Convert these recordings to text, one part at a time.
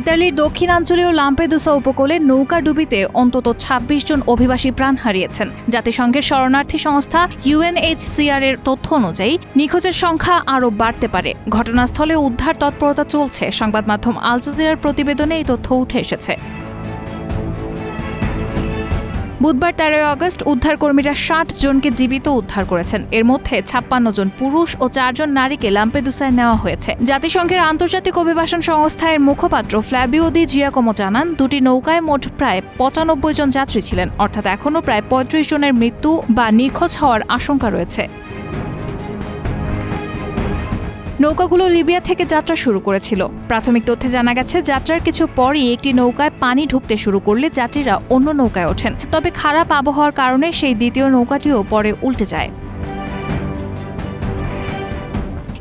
ইতালির দক্ষিণাঞ্চলীয় লাম্পেদুসা উপকূলে নৌকা ডুবিতে অন্তত ২৬ জন অভিবাসী প্রাণ হারিয়েছেন। জাতিসংঘের শরণার্থী সংস্থা ইউএনএইচসিআর এর তথ্য অনুযায়ী, নিখোঁজের সংখ্যা আরও বাড়তে পারে। ঘটনাস্থলে উদ্ধার তৎপরতা চলছে। সংবাদ মাধ্যম আল প্রতিবেদনে এই তথ্য উঠে এসেছে। বুধবার তেরোই আগস্ট উদ্ধারকর্মীরা ষাট জনকে জীবিত উদ্ধার করেছেন। এর মধ্যে ছাপ্পান্ন জন পুরুষ ও চারজন নারীকে লাম্পেদুসায় নেওয়া হয়েছে। জাতিসংঘের আন্তর্জাতিক অভিবাসন সংস্থায় মুখপাত্র ফ্ল্যাবিওদি জিয়াকোমো জানান, দুটি নৌকায় মোট প্রায় পঁচানব্বই জন যাত্রী ছিলেন, অর্থাৎ এখনও প্রায় পঁয়ত্রিশ জনের মৃত্যু বা নিখোঁজ হওয়ার আশঙ্কা রয়েছে। নৌকাগুলো লিবিয়া থেকে যাত্রা শুরু করেছিল। প্রাথমিক তথ্যে জানা গেছে, যাত্রার কিছু পরই একটি নৌকায় পানি ঢুকতে শুরু করলে যাত্রীরা অন্য নৌকায় ওঠেন। তবে খারাপ আবহাওয়ার কারণে সেই দ্বিতীয় নৌকাটিও পরে উল্টে যায়।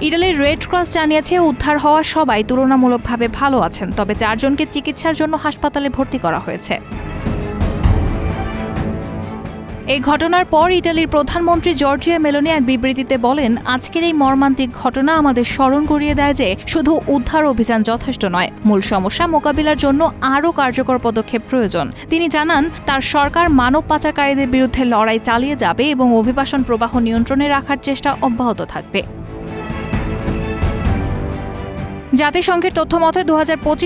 ইটালির রেড ক্রস জানিয়েছে, উদ্ধার হওয়া সবাই তুলনামূলকভাবে ভালো আছেন, তবে চারজনকে চিকিৎসার জন্য হাসপাতালে ভর্তি করা হয়েছে। এই ঘটনার পর ইটালির প্রধানমন্ত্রী জর্জিয়া মেলোনি এক বিবৃতিতে বলেন, আজকের এই মর্মান্তিক ঘটনা আমাদের স্মরণ করিয়ে দেয় যে শুধু উদ্ধার অভিযান যথেষ্ট নয়, মূল সমস্যা মোকাবিলার জন্য আরও কার্যকর পদক্ষেপ প্রয়োজন। তিনি জানান, তার সরকার মানব পাচারকারীদের বিরুদ্ধে লড়াই চালিয়ে যাবে এবং অভিবাসন প্রবাহ নিয়ন্ত্রণে রাখার চেষ্টা অব্যাহত থাকবে। জাতিসংঘের তথ্য মতে দু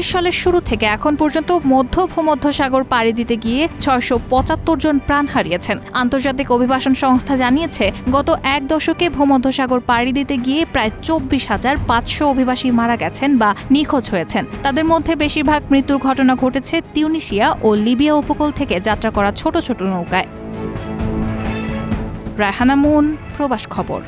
সালের শুরু থেকে এখন পর্যন্ত মধ্য ভূমধ্যসাগর পাড়ি দিতে গিয়ে ছয়শো পঁচাত্তর জন প্রাণ হারিয়েছেন। আন্তর্জাতিক অভিবাসন সংস্থা জানিয়েছে, গত এক দশকে ভূমধ্যসাগর পাড়ি দিতে গিয়ে প্রায় চব্বিশ হাজার পাঁচশো অভিবাসী মারা গেছেন বা নিখোঁজ হয়েছেন। তাদের মধ্যে বেশিরভাগ মৃত্যুর ঘটনা ঘটেছে তিউনিশিয়া ও লিবিয়া উপকূল থেকে যাত্রা করা ছোট ছোট নৌকায়। রায়হানা মুন, প্রবাস খবর।